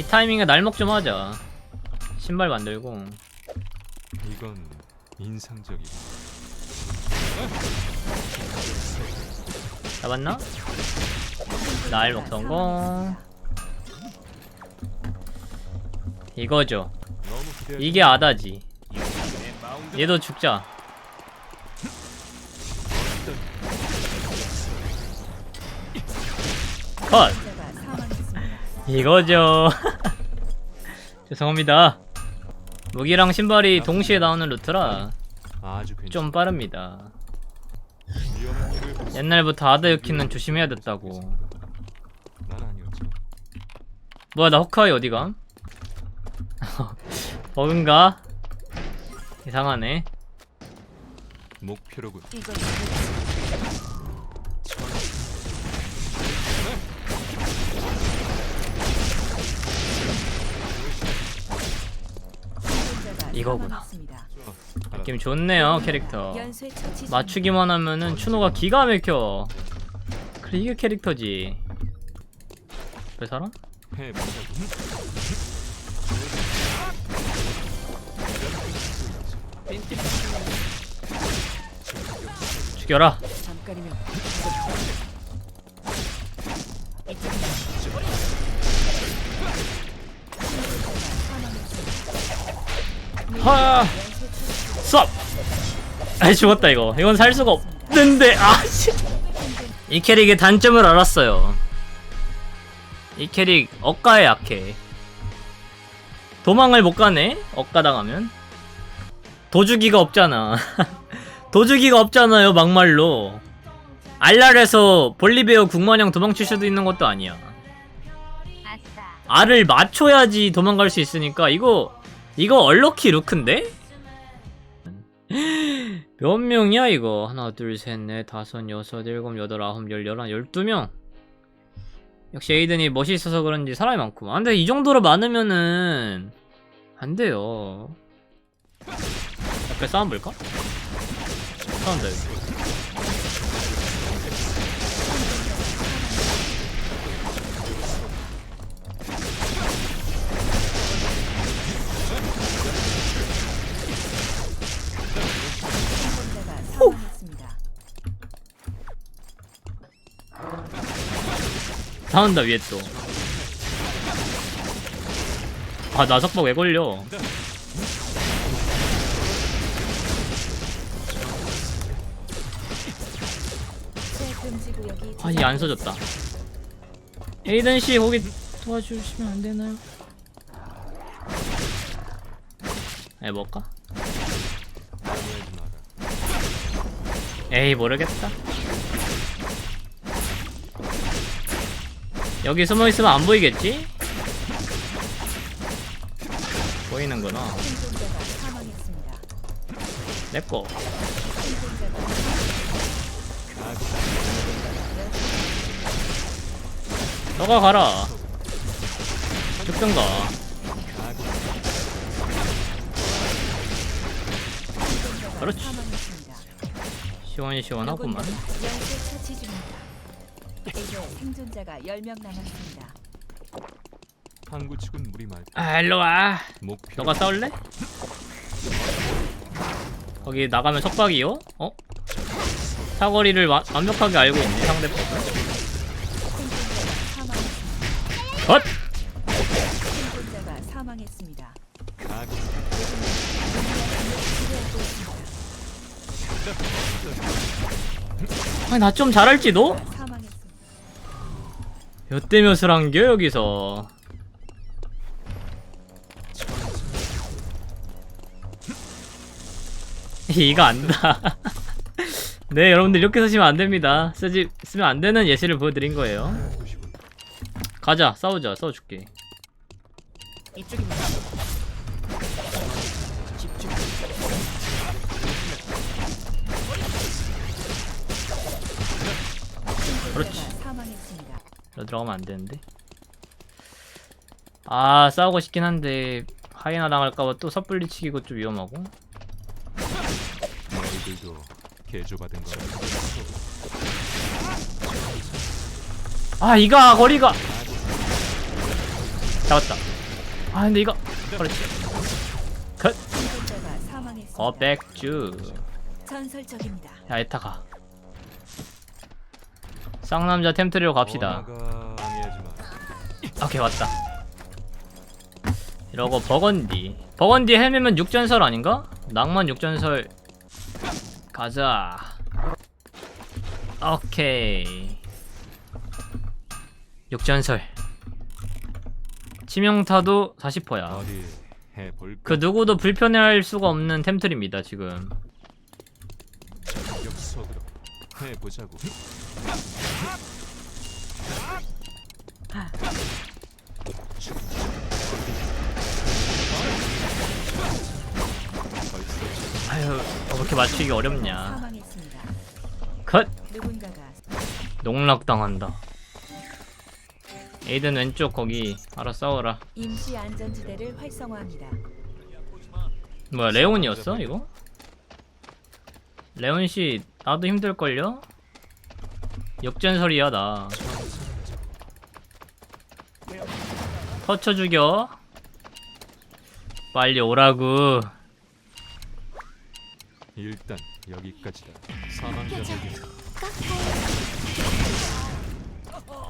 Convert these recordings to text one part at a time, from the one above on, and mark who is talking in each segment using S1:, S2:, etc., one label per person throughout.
S1: 이 타이밍에 날먹 좀 하자. 신발 만들고.
S2: 이건 인상적이고
S1: 잡았나? 날먹 성공 이거죠. 이게 아다지. 얘도 죽자. 컷 이거죠. 죄송합니다. 무기랑 신발이 동시에 나오는 루트라
S2: 아주
S1: 좀 빠릅니다. 옛날부터 아다유키는 조심해야 됐다고. 뭐야 나 호카이 어디감? 버그인가? 이상하네.
S2: 목표로군
S1: 이거구나. 느낌 좋네요 캐릭터. 맞추기만 하면은 추노가 기가 막혀 그래 이게 캐릭터지 그 사람?
S2: 해보자고
S1: 죽여라 하 쏴! 아 죽었다 이거. 이건 살 수가 없는데 아 씨. 이 캐릭의 단점을 알았어요. 이 캐릭 억가에 약해. 도망을 못 가네 억가 당하면. 도주기가 없잖아. 도주기가 없잖아요 막말로. 알랄에서 볼리베어 국마냥 도망칠 수도 있는 것도 아니야. 알을 맞춰야지 도망갈 수 있으니까 이거 이거 얼럭키 루크인데? 몇 명이야 이거? 하나 둘셋넷 다섯 여섯 일곱 여덟 아홉 열 열한 열두 명. 역시 에이든이 멋이 있어서 그런지 사람이 많구만. 아, 근데 이 정도로 많으면은 안 돼요. 앞에 싸움 볼까? 싸운다 여기 싸운다 위에 또. 아 나석박 왜 걸려? 아니 안 써졌다. 에이든 씨 거기 도와주시면 안 되나요? 에
S2: 마라
S1: 에이 모르겠다. 여기 숨어 있으면 안 보이겠지? 보이는구나. 내꺼. 너가 가라. 죽든가. 그렇지. 시원시원하구만.
S3: 이제 생존자가 10명 남았습니다.
S2: 측은 무리 말고
S1: 아 일로 와.
S2: 목표
S1: 너가 싸울래? 거기 나가면 석박이요? 어? 사거리를 와- 완벽하게 알고 있네 상대편
S3: 생존자가 사망했습니다.
S1: 컷!
S3: 생존자가 사망했습니다.
S1: 아니 나 좀 잘할지도?
S3: 사망했습니다.
S1: 몇대 몇을 한겨 여기서 이거 안다 네 여러분들 이렇게 쓰시면 안됩니다 쓰지 쓰면 안되는 예시를 보여드린 거예요 가자 싸우자 싸워줄게
S3: 이쪽입니다.
S1: 저 들어가면 안 되는데. 아 싸우고 싶긴 한데 하이나 당할까봐 또 섣불리 치기고 좀 위험하고.
S2: 너희들도 개조받은 거라
S1: 아 이가 거리가. 잡았다 아 근데 이거 그렇지 컷
S3: 생존자가 사망했습니다.
S1: 어, 백주.
S3: 전설적입니다.
S1: 야, 에타가. 쌍남자 템트리로 갑시다. 오케이, 왔다. 이러고 버건디. 버건디 헬멧은 육전설 아닌가? 낭만 육전설. 가자. 오케이. 육전설. 치명타도 40%야.
S2: 어디 해볼까?
S1: 그 누구도 불편해할 수가 없는 템트리입니다, 지금. 아유, 왜 이렇게 맞추기 어렵냐.
S3: 사망했습니다.
S1: 컷!
S3: 누군가가
S1: 농락당한다. 에이든 왼쪽 거기 알아 싸워라.
S3: 임시 안전지대를 활성화합니다.
S1: 뭐야 레온이었어 이거? 레온 씨 나도 힘들걸요? 역전설이야 나. 터쳐 죽여. 빨리 오라고.
S2: 일단 여기까지다. 사망자에게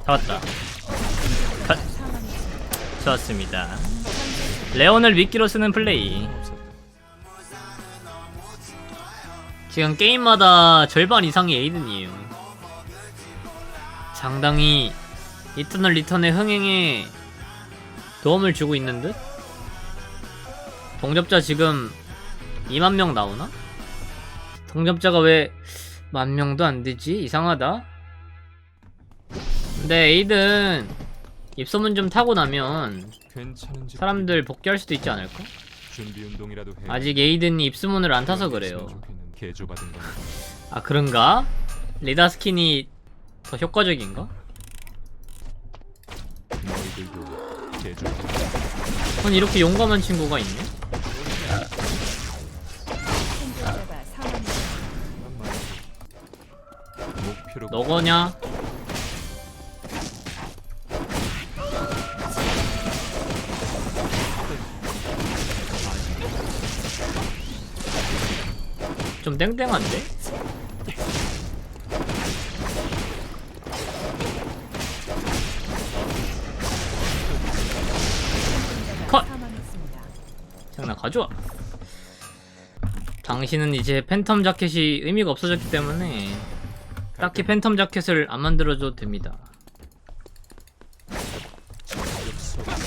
S1: 잡았다. 컷. 좋았습니다. 레온을 미끼로 쓰는 플레이. 지금 게임마다 절반 이상이 에이든이에요. 상당히 이터널 리턴의 흥행에 도움을 주고 있는 듯? 동접자 지금 2만 명 나오나? 동접자가 왜 만 명도 안 되지? 이상하다. 근데 에이든 입소문 좀 타고 나면 사람들 복귀할 수도 있지 않을까? 아직 에이든이 입소문을 안 타서 그래요. 아 그런가? 리다 스킨이 더 효과적인가? 아니 이렇게 용감한 친구가 있네?
S3: 생존자가
S2: 목표로
S1: 너거냐? 좀 땡땡한데? 당신은 이제 팬텀 자켓이 의미가 없어졌기 때문에 딱히 팬텀 자켓을 안 만들어줘도 됩니다.
S2: 전격 속으로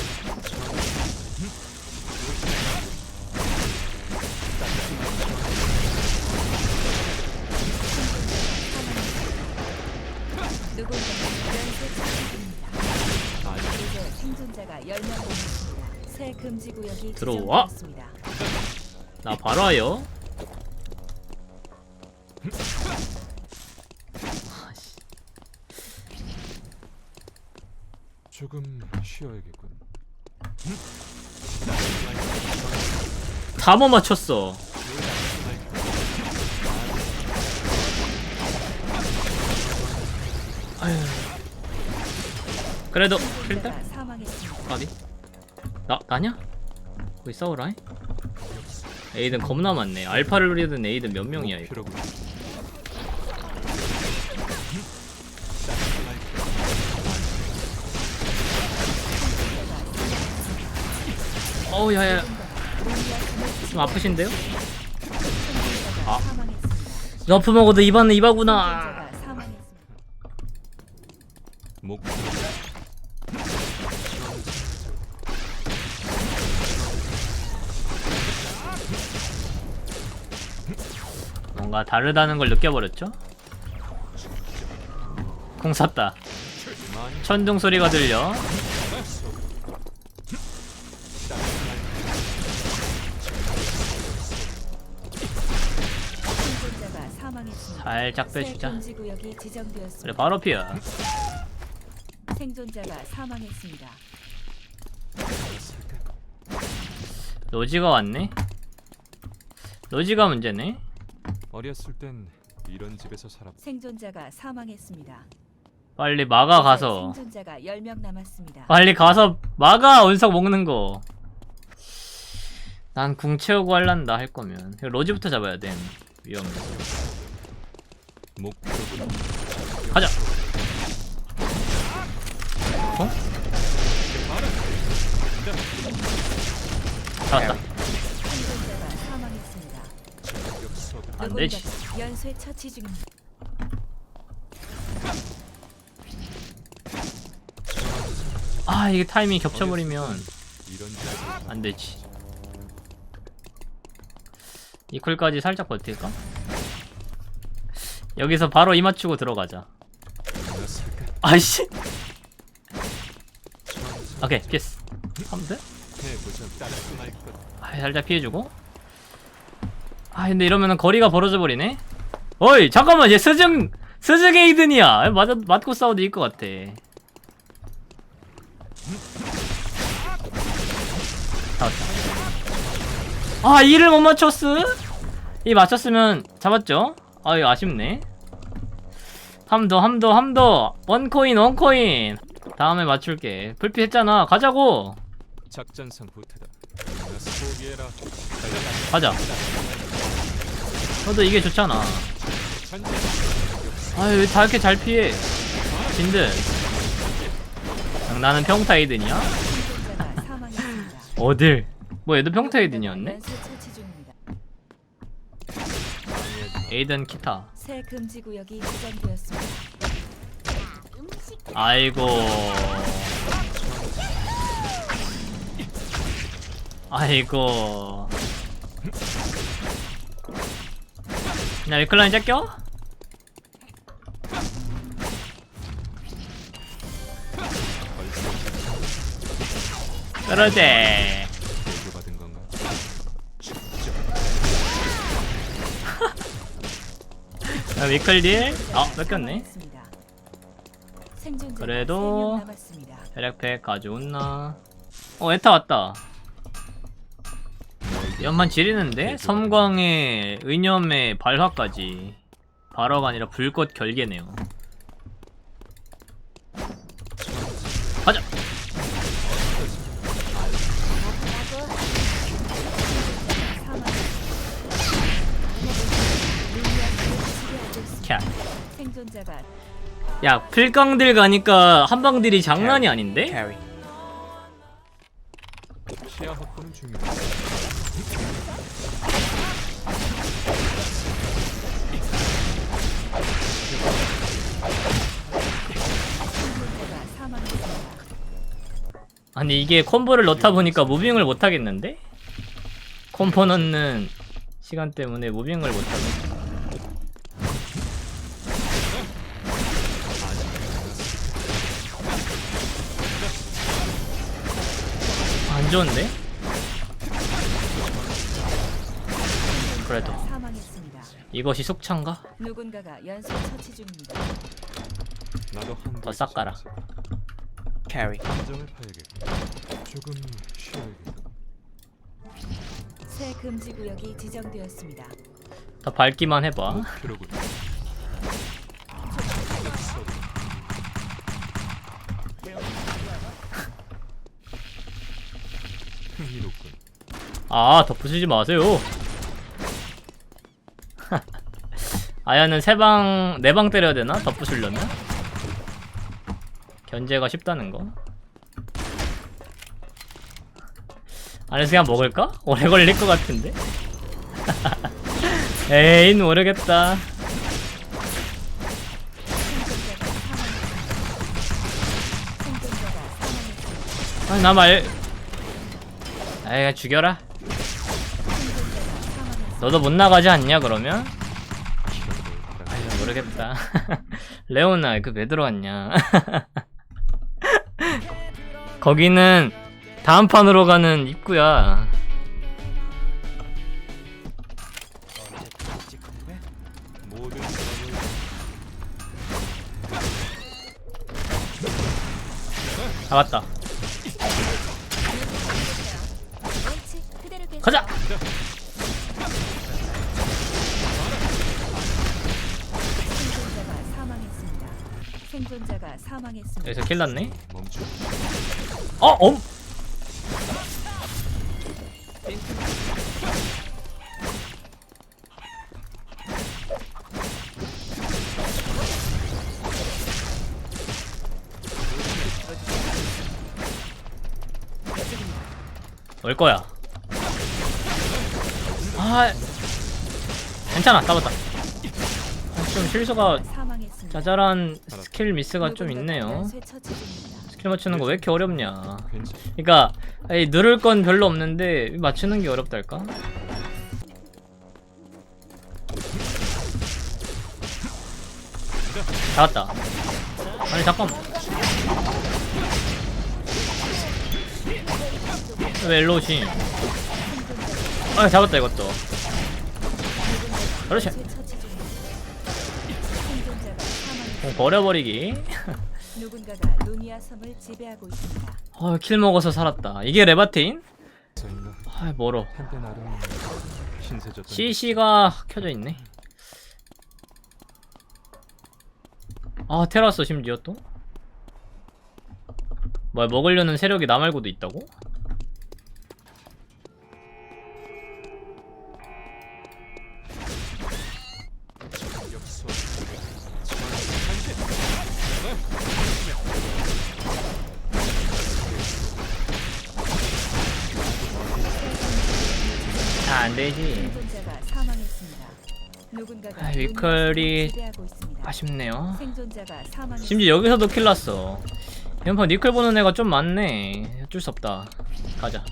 S3: 누군가
S2: 조금 쉬어야겠군.
S1: 다못 맞췄어 아휴. 그래도
S3: 사망했습니다.
S1: 어디? 나 나냐? 거기 싸우라. 잉? 에이든 겁나 많네. 알파를 누리던 에이든 몇 명이야 이거? 어우 야야. 좀 아프신데요? 아. 너프 먹어도
S3: 사망했습니다.
S2: 목표로
S1: 뭔가 다르다는 걸 느껴버렸죠? 공 쐈다.
S2: 많이
S1: 천둥 소리가 들려. 살짝
S3: 새
S1: 빼주자.
S3: 금지 구역이 지정되었습니다.
S1: 그래 바로 피야.
S3: 생존자가 사망했습니다.
S1: 로지가 왔네. 로지가 문제네.
S2: 어렸을 땐 이런 집에서 살았.
S3: 생존자가 사망했습니다.
S1: 빨리 막아 가서
S3: 생존자가 10명 남았습니다.
S1: 빨리 가서 막아 원석 먹는 거. 난 궁 채우고 할란다 할 거면 로지부터 잡아야 돼. 위험해.
S2: 목표는
S1: 가자. 어? 잡았다. 안 되지.
S3: 연쇄 처치 중입니다.
S1: 아 이게 타이밍 겹쳐버리면 안 되지. 이퀄까지 살짝 버틸까? 여기서 바로 이 맞추고 들어가자. 아이씨. 오케이 피스. 하면 돼? 아, 살짝 피해주고. 아 근데 이러면은 거리가 벌어져 버리네. 어이 잠깐만 얘 스증 스증 에이든이야. 맞 맞고 싸워도 이길 것 같아. 잡았다. 아 이를 못 맞췄어? 이 맞췄으면 잡았죠? 아 이거 아쉽네. 함더 함더 함더 원코인 원코인. 다음에 맞출게. 불피 했잖아. 가자고.
S2: 작전상 후퇴다
S1: 가자. 너도 이게 좋잖아. 아유 왜 다 이렇게 잘 피해? 진들. 나는 평타이든이야? 어딜? 뭐 얘도 평타이든이었네?
S3: 연쇄 처치 중입니다.
S1: 에이든 키타.
S3: 새 금지 구역이 지정되었습니다.
S1: 아이고. 아이고. 야 위클라인 째껴? 그러지. 야, 위클 딜? 아 뺏겼네.
S3: 사망했습니다. 생존자가
S1: 그래도
S3: 3명 남았습니다.
S1: 혈액팩 가져온나? 어 에타 왔다. 연만 지리는데? 섬광의 의념의 발화까지 발화가 아니라 불꽃 결계네요. 야 필강들 가니까 한방들이 장난이 아닌데?
S2: 시야 확보는
S3: 사망했습니다.
S1: 아니 이게 콤보를 넣다 보니까 무빙을 못 하겠는데? 콤보 넣는 시간 때문에 무빙을 못 하겠 좋은데? 그래도
S3: 사망했습니다.
S1: 이것이 속창가?
S3: 누군가가 연쇄 처치 중입니다.
S2: 나도
S1: 한더 싹가라.
S4: carry.
S2: 감정을 파야겠다 조금 쉬어야겠다
S3: 새 금지 구역이 지정되었습니다.
S1: 더 밟기만 해봐.
S2: 목표로군
S1: 아, 덧붙이지 마세요. 아야는 세 방, 네 방 때려야 되나? 덧붙이려면? 견제가 쉽다는 거. 안에서 그냥 먹을까? 오래 걸릴 것 같은데? 에이, 모르겠다. 아, 나 말. 에이, 죽여라. 너도 못 나가지 않냐, 그러면? 아유, 모르겠다. 레오나, 그 왜 들어왔냐? 거기는 다음 판으로 가는 입구야. 잡았다. 가자!
S3: 생존자가 사망했습니다.
S1: 여기서 킬 났네
S2: 멈춰.
S1: 어! 엄! 올 거야. 아, 괜찮아, 따봤다. 아, 좀 실수가
S3: 사망했습니다.
S1: 자잘한 스킬 미스가 좀 있네요. 스킬 맞추는 거 왜 이렇게 어렵냐? 그러니까 아니, 늘을 건 별로 없는데 맞추는 게 어렵달까? 잡았다. 아니 잠깐만. 왜 일로 오시? 아 잡았다 이것도. 버려버리기.
S3: 누군가가 루미아 섬을 지배하고 있습니다.
S1: 아, 킬 먹어서 살았다. 이게 레바테인?
S2: 저인가
S1: 아 멀어.
S2: 한때 나름 신세졌던
S1: CC가 켜져 있네. 아 테라스 심지어 또? 뭐야 먹으려는 세력이 나 말고도 있다고? 안 되지.
S3: 생존자가 사망했습니다. 누군가가
S1: 아,
S3: 지배하고 있습니다.
S1: 아쉽네요.
S3: 생존자가 사망했습니다.
S1: 심지어 여기서도 킬 났어. 연파 니클 보는 애가 좀 많네. 어쩔 수 없다. 가자.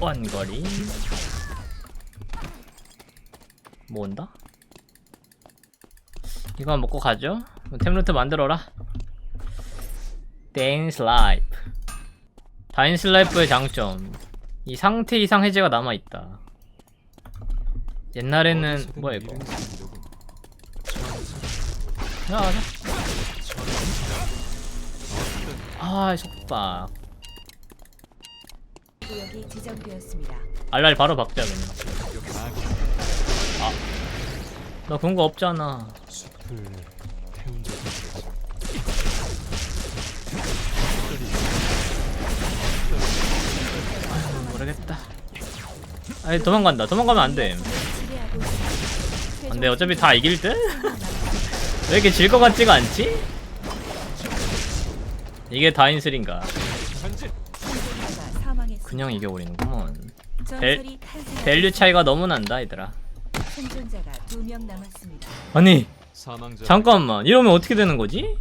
S1: 원거리. 뭐 온다? 이거 먹고 가죠. 템루트 만들어라. 댄스 라이프. 다인스 라이프의 장점. 이 상태 이상 해제가 남아있다. 옛날에는 뭐야 이거? 야, 가자.
S2: 어떤
S1: 아 속박
S3: 구역이 지정되었습니다.
S1: 알랄 바로 박자 그냥
S2: 나기
S1: 나 그런 거 없잖아
S2: 숲을 태운 적이
S1: 모르겠다 아니 도망간다 도망가면 안돼. 안돼 어차피 다 이길 듯? 왜 이렇게 질 것 같지가 않지? 이게 다인슬인가. 그냥 이겨버리는구먼
S3: 탄생.
S1: 밸류 차이가 너무 난다 얘들아. 아니. 잠깐만 이러면 어떻게 되는 거지?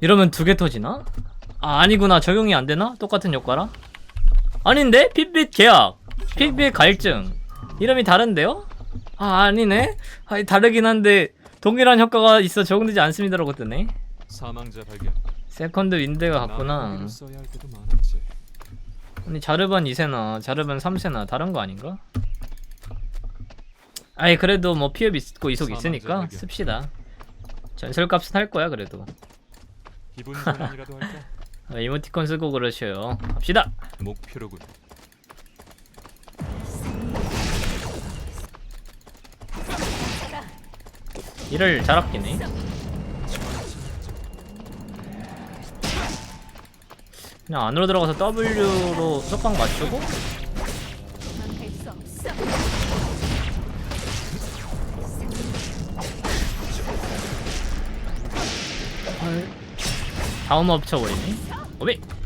S1: 이러면 두 개 터지나? 아 아니구나 적용이 안 되나? 똑같은 효과라? 아닌데? 핏빛 계약 핏빛 갈증 이름이 다른데요? 아 아니네? 아니 다르긴 한데 동일한 효과가 있어 적용되지 않습니다라고 뜨네
S2: 사망자 발견.
S1: 세컨드 윈드가 같구나
S2: 나무를 써야 할 때도 많았지.
S1: 아니 자르반 2세나 자르반 3세나 다른 거 아닌가? 아이 그래도 뭐 피업 있고 이속 있으니까 씁시다 전설값은 할 거야 그래도
S2: 기분 전환이라도 할까?
S1: 아, 이모티콘 쓰고 그러셔요. 갑시다.
S2: 목표로군.
S1: 이를 잘 아끼네. 그냥 안으로 들어가서 W로 속박 맞추고. 다음 엎쳐버리네 오비